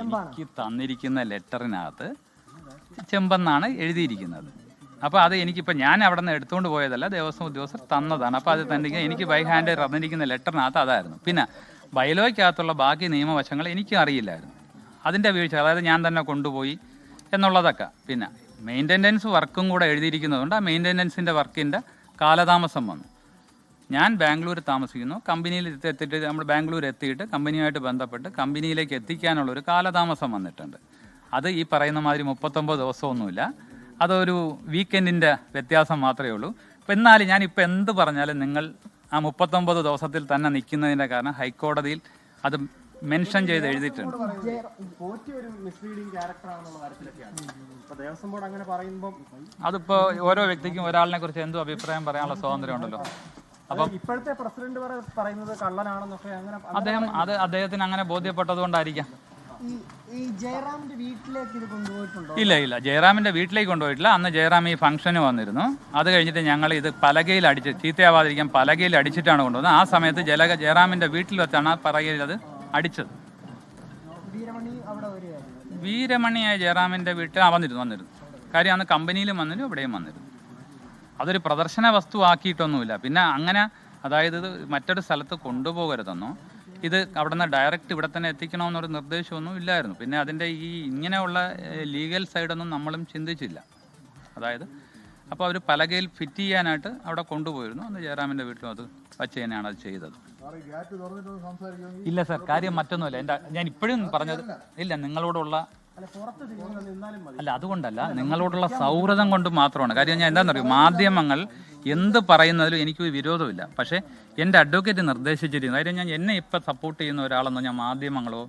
എനിക്ക് തന്നിരിക്കുന്ന ലെറ്ററിനകത്ത് ചെമ്പെന്നാണ് എഴുതിയിരിക്കുന്നത്. അപ്പോൾ അത് എനിക്കിപ്പോൾ ഞാൻ അവിടെ നിന്ന് എടുത്തുകൊണ്ട് പോയതല്ല ദേവസ്വം ഉദ്യോഗസ്ഥർ തന്നതാണ്. അപ്പോൾ അത് തന്നെ എനിക്ക് ബൈ ഹാൻഡ് തന്നിരിക്കുന്ന ലെറ്ററിനകത്ത് അതായിരുന്നു. പിന്നെ ബൈലോയ്ക്കകത്തുള്ള ബാക്കി നിയമവശങ്ങൾ എനിക്കും അറിയില്ലായിരുന്നു. അതിന്റെ വീഴ്ച അതായത് ഞാൻ തന്നെ കൊണ്ടുപോയി എന്നുള്ളതൊക്കെ. പിന്നെ മെയിന്റെനൻസ് വർക്കും കൂടെ എഴുതിയിരിക്കുന്നതുകൊണ്ട് ആ മെയിന്റെനൻസിന്റെ വർക്കിന്റെ കാലതാമസം വന്നു. ഞാൻ ബാംഗ്ലൂർ താമസിക്കുന്നു. കമ്പനിയിൽ എത്തിയിട്ട് നമ്മൾ ബാംഗ്ലൂർ എത്തിയിട്ട് കമ്പനിയുമായിട്ട് ബന്ധപ്പെട്ട് കമ്പനിയിലേക്ക് എത്തിക്കാനുള്ള ഒരു കാലതാമസം വന്നിട്ടുണ്ട്. അത് ഈ പറയുന്ന മാതിരി മുപ്പത്തൊമ്പത് ദിവസമൊന്നുമില്ല. അതൊരു വീക്കെൻഡിന്റെ വ്യത്യാസം മാത്രമേ ഉള്ളൂ. അപ്പം എന്നാലും ഞാൻ ഇപ്പോൾ എന്ത് പറഞ്ഞാലും നിങ്ങൾ ആ മുപ്പത്തൊമ്പത് ദിവസത്തിൽ തന്നെ നിൽക്കുന്നതിന്റെ കാരണം ഹൈക്കോടതിയിൽ അത് മെൻഷൻ ചെയ്ത് എഴുതിയിട്ടുണ്ട്. ഇപ്പൊ അതിപ്പോൾ ഓരോ വ്യക്തിക്കും ഒരാളിനെ കുറിച്ച് എന്തും അഭിപ്രായം പറയാനുള്ള സ്വാതന്ത്ര്യം ഉണ്ടല്ലോ അപ്പം ഇപ്പോഴത്തെ പ്രസിഡന്റ് പറ- പറയുന്നത് കള്ളനാണെന്നൊക്കെ അങ്ങനെ അദ്ദേഹം അത് അദ്ദേഹത്തിന് അങ്ങനെ ഇത് കൊണ്ടുപോയിട്ടുണ്ടോ? ഇല്ല ഇല്ല. ജയറാമിന്റെ വീട്ടിലേക്ക് കൊണ്ടുപോയിട്ടില്ല. അന്ന് ജയറാം ഈ ഫംഗ്ഷന് വന്നിരുന്നു. അത് കഴിഞ്ഞിട്ട് ഞങ്ങൾ ഇത് പലകയിൽ അടിച്ച് ചീത്തയാവാതിരിക്കാൻ പലകയിൽ അടിച്ചിട്ടാണ് കൊണ്ടുവന്നത്. ആ സമയത്ത് ജല ജയറാമിന്റെ വീട്ടിൽ വെച്ചാണ് ആ പലകയിൽ അത് അടിച്ചത്. വീരമണിയായ ജയറാമിന്റെ വീട്ടിൽ ആ വന്നിരുന്നു വന്നിരുന്നു. കാര്യം അന്ന് കമ്പനിയിലും വന്നിരുന്നു ഇവിടെയും വന്നിരുന്നു. അതൊരു പ്രദർശന വസ്തു ആക്കിയിട്ടൊന്നുമില്ല പിന്നെ അങ്ങനെ അതായത് ഇത് മറ്റൊരു സ്ഥലത്ത് കൊണ്ടുപോകരുതെന്നോ ഇത് അവിടെ നിന്ന് ഡയറക്റ്റ് ഇവിടെ തന്നെ എത്തിക്കണമെന്നൊരു നിർദ്ദേശമൊന്നും ഇല്ലായിരുന്നു. പിന്നെ അതിന്റെ ഈ ഇങ്ങനെയുള്ള ലീഗൽ സൈഡൊന്നും നമ്മളും ചിന്തിച്ചില്ല. അതായത് അപ്പോൾ അവർ പലകയിൽ ഫിറ്റ് ചെയ്യാനായിട്ട് അവിടെ കൊണ്ടുപോയിരുന്നു. അന്ന് ജയറാമിന്റെ വീട്ടിലും അത് വച്ച് തന്നെയാണ് അത് ചെയ്തത്. ഇല്ല സർ കാര്യം മറ്റൊന്നുമില്ല. എന്റെ ഞാൻ ഇപ്പോഴും പറഞ്ഞത് ഇല്ല നിങ്ങളോടുള്ള അല്ല അതുകൊണ്ടല്ല നിങ്ങളോടുള്ള സൗഹൃദം കൊണ്ട് മാത്രമാണ്. കാര്യം ഞാൻ എന്താണെന്നറിയോ? മാധ്യമങ്ങൾ എന്ത് പറയുന്നതിലും എനിക്ക് വിരോധമില്ല. പക്ഷേ എന്റെ അഡ്വക്കേറ്റ് നിർദ്ദേശിച്ചിരിക്കുന്നു. കാര്യം ഞാൻ എന്നെ ഇപ്പം സപ്പോർട്ട് ചെയ്യുന്ന ഒരാളെന്നോ ഞാൻ മാധ്യമങ്ങളോ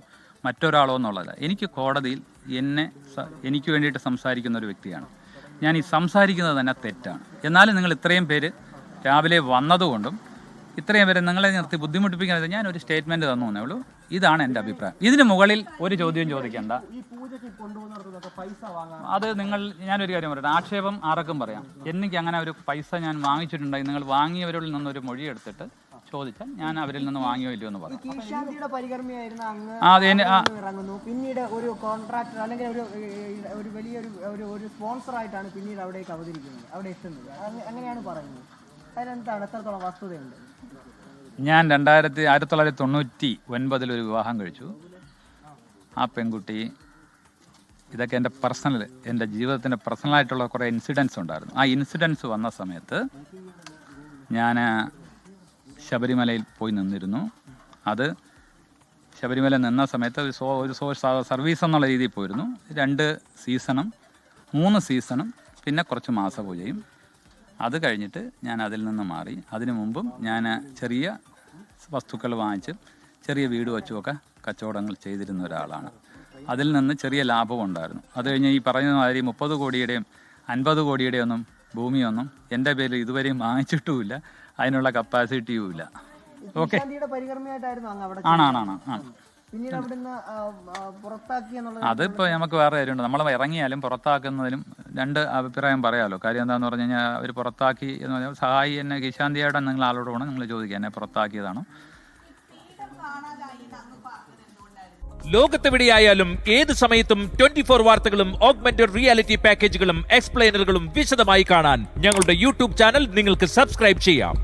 മറ്റൊരാളോ എന്നുള്ളതല്ല. എനിക്ക് കോടതിയിൽ എന്നെ എനിക്ക് വേണ്ടിയിട്ട് സംസാരിക്കുന്ന ഒരു വ്യക്തിയാണ്. ഞാൻ ഈ സംസാരിക്കുന്നത് തന്നെ തെറ്റാണ്. എന്നാലും നിങ്ങൾ ഇത്രയും പേര് രാവിലെ വന്നതുകൊണ്ടും ഇത്രയും പേര് നിങ്ങളെ നിർത്തി ബുദ്ധിമുട്ടിപ്പിക്കുന്നത് ഞാൻ ഒരു സ്റ്റേറ്റ്മെന്റ് തന്നു എന്നേ ഉള്ളൂ. ഇതാണ് എന്റെ അഭിപ്രായം. ഇതിന് മുകളിൽ ഒരു ചോദ്യം ചോദിക്കേണ്ട. അത് നിങ്ങൾ ഞാനൊരു കാര്യം പറയട്ടെ. ആക്ഷേപം ആർക്കും പറയാം. എനിക്ക് അങ്ങനെ ഒരു പൈസ ഞാൻ വാങ്ങിച്ചിട്ടുണ്ടെങ്കിൽ നിങ്ങൾ വാങ്ങിയവരിൽ നിന്നൊരു മൊഴി എടുത്തിട്ട് ചോദിച്ചാൽ ഞാൻ അവരിൽ നിന്ന് വാങ്ങിയോ ഇല്ലയോ എന്ന് ഇറങ്ങുന്നു. പിന്നീട് ഒരു കോൺട്രാക്ടർ അല്ലെങ്കിൽ ഒരു ഒരു വലിയൊരു ഒരു ഒരു സ്പോൺസർ ആയിട്ടാണ് പിന്നീട് അവിടേക്ക് അവതരിക്കുന്നത്. അവിടെ എത്തുന്നത്. അങ്ങനെയാണ് പറയുന്നത്. അതിലെന്താണ് എത്രത്തോളം വസ്തുതയുണ്ട്? ഞാൻ രണ്ടായിരത്തി ആയിരത്തി തൊള്ളായിരത്തി തൊണ്ണൂറ്റി ഒൻപതിൽ ഒരു വിവാഹം കഴിച്ചു. ആ പെൺകുട്ടി ഇതൊക്കെ എന്റെ പേഴ്സണൽ എന്റെ ജീവിതത്തിന്റെ പേഴ്സണലായിട്ടുള്ള കുറേ ഇൻസിഡൻസ് ഉണ്ടായിരുന്നു. ആ ഇൻസിഡൻസ് വന്ന സമയത്ത് ഞാൻ ശബരിമലയിൽ പോയി നിന്നിരുന്നു. അത് ശബരിമല നിന്ന സമയത്ത് ഒരു സോ ഒരു സോ സർവീസ് എന്നുള്ള രീതിയിൽ പോയിരുന്നു. രണ്ട് സീസണും മൂന്ന് സീസണും പിന്നെ കുറച്ച് മാസപൂജയും. അത് കഴിഞ്ഞിട്ട് ഞാൻ അതിൽ നിന്ന് മാറി. അതിനു മുമ്പും ഞാൻ ചെറിയ വസ്തുക്കൾ വാങ്ങിച്ച് ചെറിയ വീട് വെച്ചുമൊക്കെ കച്ചവടങ്ങൾ ചെയ്തിരുന്ന ഒരാളാണ്. അതിൽ നിന്ന് ചെറിയ ലാഭം ഉണ്ടായിരുന്നു. അത് കഴിഞ്ഞ് ഈ പറയുന്ന മാതിരി മുപ്പത് കോടിയുടെയും അൻപത് കോടിയുടെയും ഒന്നും ഭൂമിയൊന്നും എന്റെ പേരിൽ ഇതുവരെയും വാങ്ങിച്ചിട്ടുമില്ല. അതിനുള്ള കപ്പാസിറ്റിയും ഇല്ല ഓക്കെ ആണാണാണ് ആണ്. അതിപ്പോൾ നമുക്ക് വേറെ കാര്യമുണ്ട്. നമ്മൾ ഇറങ്ങിയാലും പുറത്താക്കുന്നതിലും രണ്ട് അഭിപ്രായം പറയാമല്ലോ കാര്യം എന്താണെന്ന് പറഞ്ഞു കഴിഞ്ഞാൽ അവർ പുറത്താക്കി എന്ന് പറഞ്ഞാൽ സഹായി എന്നെ കിശാന്തിയായിട്ട് നിങ്ങൾ ആളോട് വേണം നിങ്ങൾ ചോദിക്കുക എന്നെ പുറത്താക്കിയതാണോ. ലോകത്തെവിടെയായാലും ഏത് സമയത്തും ട്വന്റി ഫോർ വാർത്തകളും ഓഗ്മെന്റഡ് റിയാലിറ്റി പാക്കേജുകളും എക്സ്പ്ലെയിനറുകളും വിശദമായി കാണാൻ ഞങ്ങളുടെ യൂട്യൂബ് ചാനൽ നിങ്ങൾക്ക് സബ്സ്ക്രൈബ് ചെയ്യാം.